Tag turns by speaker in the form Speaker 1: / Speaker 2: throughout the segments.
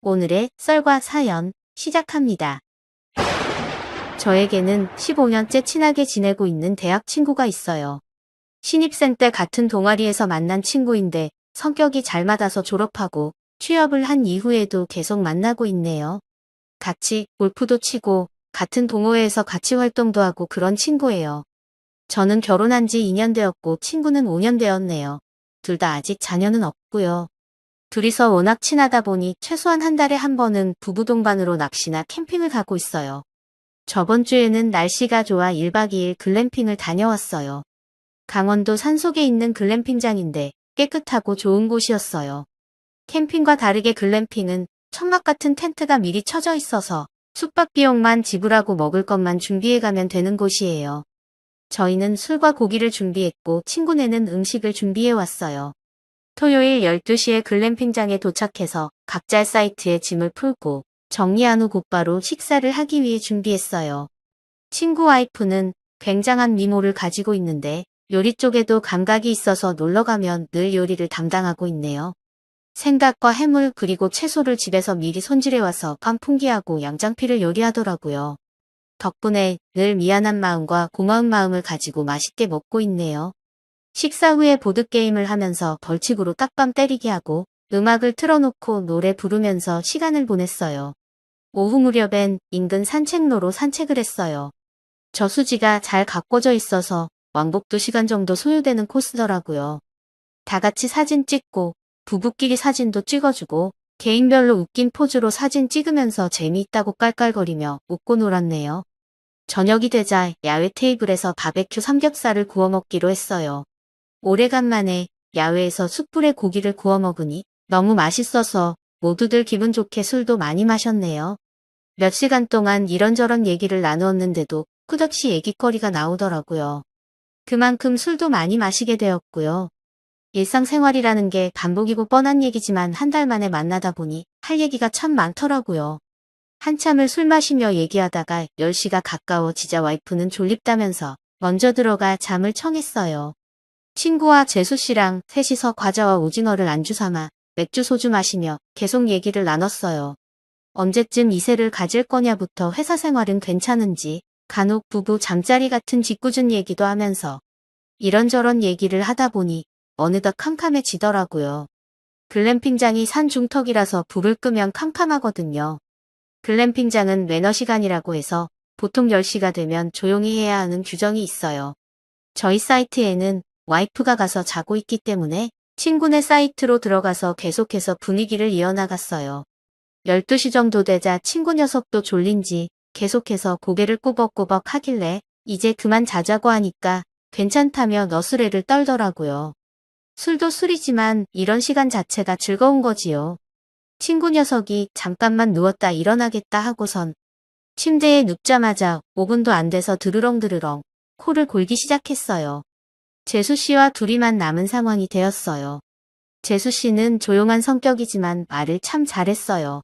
Speaker 1: 오늘의 썰과 사연 시작합니다. 저에게는 15년째 친하게 지내고 있는 대학 친구가 있어요. 신입생 때 같은 동아리에서 만난 친구인데 성격이 잘 맞아서 졸업하고 취업을 한 이후에도 계속 만나고 있네요. 같이 골프도 치고 같은 동호회에서 같이 활동도 하고 그런 친구예요. 저는 결혼한 지 2년 되었고 친구는 5년 되었네요. 둘 다 아직 자녀는 없고요. 둘이서 워낙 친하다 보니 최소한 한 달에 한 번은 부부 동반으로 낚시나 캠핑을 가고 있어요. 저번 주에는 날씨가 좋아 1박 2일 글램핑을 다녀왔어요. 강원도 산속에 있는 글램핑장인데 깨끗하고 좋은 곳이었어요. 캠핑과 다르게 글램핑은 천막 같은 텐트가 미리 쳐져 있어서 숙박 비용만 지불하고 먹을 것만 준비해 가면 되는 곳이에요. 저희는 술과 고기를 준비했고 친구네는 음식을 준비해 왔어요. 토요일 12시에 글램핑장에 도착해서 각자 사이트에 짐을 풀고 정리한 후 곧바로 식사를 하기 위해 준비했어요. 친구 와이프는 굉장한 미모를 가지고 있는데 요리 쪽에도 감각이 있어서 놀러 가면 늘 요리를 담당하고 있네요. 생각과 해물 그리고 채소를 집에서 미리 손질해 와서 깐풍기하고 양장피를 요리하더라고요. 덕분에 늘 미안한 마음과 고마운 마음을 가지고 맛있게 먹고 있네요. 식사 후에 보드게임을 하면서 벌칙으로 딱밤 때리기 하고 음악을 틀어놓고 노래 부르면서 시간을 보냈어요. 오후 무렵엔 인근 산책로로 산책을 했어요. 저수지가 잘 가꿔져 있어서 왕복 2시간 정도 소요되는 코스더라고요. 다 같이 사진 찍고 부부끼리 사진도 찍어주고 개인별로 웃긴 포즈로 사진 찍으면서 재미있다고 깔깔거리며 웃고 놀았네요. 저녁이 되자 야외 테이블에서 바베큐 삼겹살을 구워 먹기로 했어요. 오래간만에 야외에서 숯불에 고기를 구워 먹으니 너무 맛있어서 모두들 기분 좋게 술도 많이 마셨네요. 몇 시간 동안 이런저런 얘기를 나누었는데도 끝없이 얘기거리가 나오더라고요. 그만큼 술도 많이 마시게 되었고요. 일상생활이라는 게 반복이고 뻔한 얘기지만 한 달 만에 만나다 보니 할 얘기가 참 많더라고요. 한참을 술 마시며 얘기하다가 10시가 가까워지자 와이프는 졸립다면서 먼저 들어가 잠을 청했어요. 친구와 재수 씨랑 셋이서 과자와 오징어를 안주 삼아 맥주 소주 마시며 계속 얘기를 나눴어요. 언제쯤 이세를 가질 거냐부터 회사 생활은 괜찮은지 간혹 부부 잠자리 같은 짓궂은 얘기도 하면서 이런저런 얘기를 하다 보니 어느덧 캄캄해지더라고요. 글램핑장이 산 중턱이라서 불을 끄면 캄캄하거든요. 글램핑장은 매너 시간이라고 해서 보통 10시가 되면 조용히 해야 하는 규정이 있어요. 저희 사이트에는 와이프가 가서 자고 있기 때문에 친구네 사이트로 들어가서 계속해서 분위기를 이어나갔어요. 12시 정도 되자 친구 녀석도 졸린지 계속해서 고개를 꾸벅꾸벅 하길래 이제 그만 자자고 하니까 괜찮다며 너스레를 떨더라고요. 술도 술이지만 이런 시간 자체가 즐거운 거지요. 친구 녀석이 잠깐만 누웠다 일어나겠다 하고선 침대에 눕자마자 5분도 안 돼서 드르렁드르렁 코를 골기 시작했어요. 재수 씨와 둘이만 남은 상황이 되었어요. 재수 씨는 조용한 성격이지만 말을 참 잘했어요.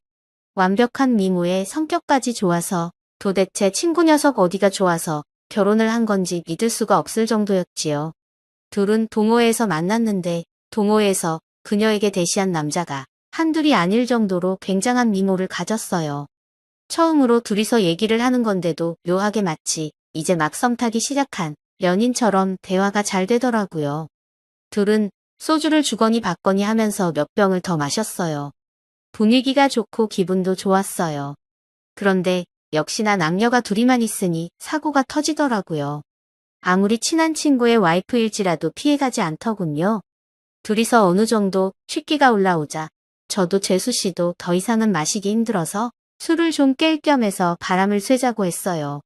Speaker 1: 완벽한 미모에 성격까지 좋아서 도대체 친구 녀석 어디가 좋아서 결혼을 한 건지 믿을 수가 없을 정도였지요. 둘은 동호회에서 만났는데 동호회에서 그녀에게 대시한 남자가 한둘이 아닐 정도로 굉장한 미모를 가졌어요. 처음으로 둘이서 얘기를 하는 건데도 묘하게 마치 이제 막 썸타기 시작한 연인처럼 대화가 잘 되더라고요. 둘은 소주를 주거니 받거니 하면서 몇 병을 더 마셨어요. 분위기가 좋고 기분도 좋았어요. 그런데 역시나 남녀가 둘이만 있으니 사고가 터지더라고요. 아무리 친한 친구의 와이프일지라도 피해가지 않더군요. 둘이서 어느 정도 취기가 올라오자 저도 재수 씨도 더 이상은 마시기 힘들어서 술을 좀 깰 겸해서 바람을 쐬자고 했어요.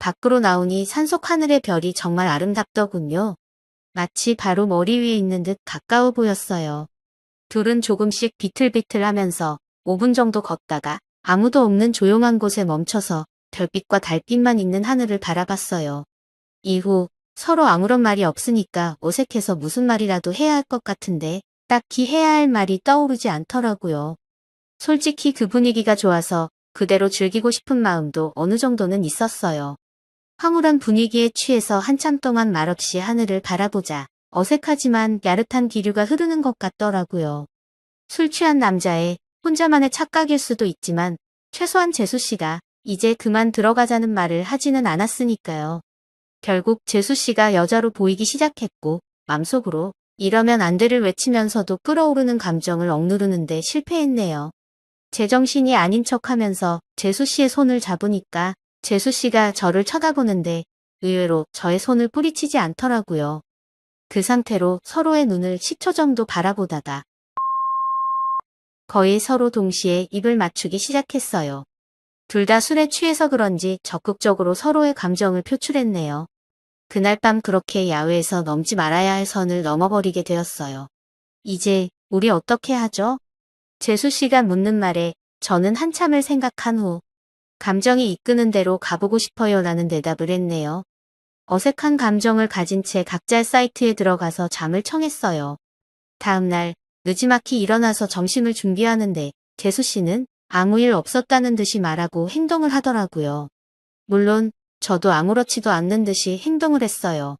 Speaker 1: 밖으로 나오니 산속 하늘의 별이 정말 아름답더군요. 마치 바로 머리 위에 있는 듯 가까워 보였어요. 둘은 조금씩 비틀비틀 하면서 5분 정도 걷다가 아무도 없는 조용한 곳에 멈춰서 별빛과 달빛만 있는 하늘을 바라봤어요. 이후 서로 아무런 말이 없으니까 어색해서 무슨 말이라도 해야 할 것 같은데 딱히 해야 할 말이 떠오르지 않더라고요. 솔직히 그 분위기가 좋아서 그대로 즐기고 싶은 마음도 어느 정도는 있었어요. 황홀한 분위기에 취해서 한참 동안 말없이 하늘을 바라보자 어색하지만 야릇한 기류가 흐르는 것 같더라고요. 술 취한 남자의 혼자만의 착각일 수도 있지만 최소한 재수 씨가 이제 그만 들어가자는 말을 하지는 않았으니까요. 결국 재수 씨가 여자로 보이기 시작했고 맘속으로 이러면 안 돼를 외치면서도 끓어오르는 감정을 억누르는데 실패했네요. 제정신이 아닌 척하면서 재수 씨의 손을 잡으니까 재수 씨가 저를 쳐다보는데 의외로 저의 손을 뿌리치지 않더라고요. 그 상태로 서로의 눈을 10초 정도 바라보다가 거의 서로 동시에 입을 맞추기 시작했어요. 둘 다 술에 취해서 그런지 적극적으로 서로의 감정을 표출했네요. 그날 밤 그렇게 야외에서 넘지 말아야 할 선을 넘어버리게 되었어요. 이제 우리 어떻게 하죠? 재수 씨가 묻는 말에 저는 한참을 생각한 후 감정이 이끄는 대로 가보고 싶어요 라는 대답을 했네요. 어색한 감정을 가진 채 각자 사이트에 들어가서 잠을 청했어요. 다음날 늦지막히 일어나서 점심을 준비하는데 재수 씨는 아무 일 없었다는 듯이 말하고 행동을 하더라고요. 물론 저도 아무렇지도 않는 듯이 행동을 했어요.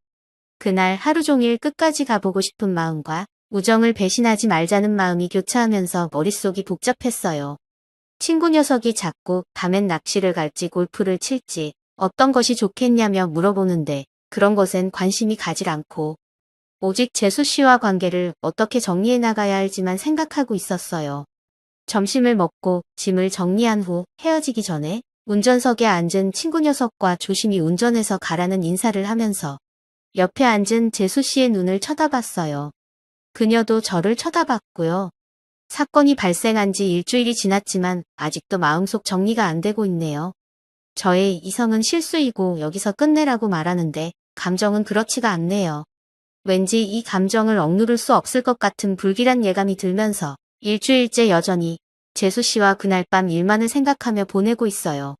Speaker 1: 그날 하루 종일 끝까지 가보고 싶은 마음과 우정을 배신하지 말자는 마음이 교차하면서 머릿속이 복잡했어요. 친구 녀석이 자꾸 밤엔 낚시를 갈지 골프를 칠지 어떤 것이 좋겠냐며 물어보는데 그런 것엔 관심이 가질 않고 오직 재수 씨와 관계를 어떻게 정리해 나가야 할지만 생각하고 있었어요. 점심을 먹고 짐을 정리한 후 헤어지기 전에 운전석에 앉은 친구 녀석과 조심히 운전해서 가라는 인사를 하면서 옆에 앉은 재수 씨의 눈을 쳐다봤어요. 그녀도 저를 쳐다봤고요. 사건이 발생한 지 일주일이 지났지만 아직도 마음속 정리가 안 되고 있네요. 저의 이성은 실수이고 여기서 끝내라고 말하는데 감정은 그렇지가 않네요. 왠지 이 감정을 억누를 수 없을 것 같은 불길한 예감이 들면서 일주일째 여전히 재수 씨와 그날 밤 일만을 생각하며 보내고 있어요.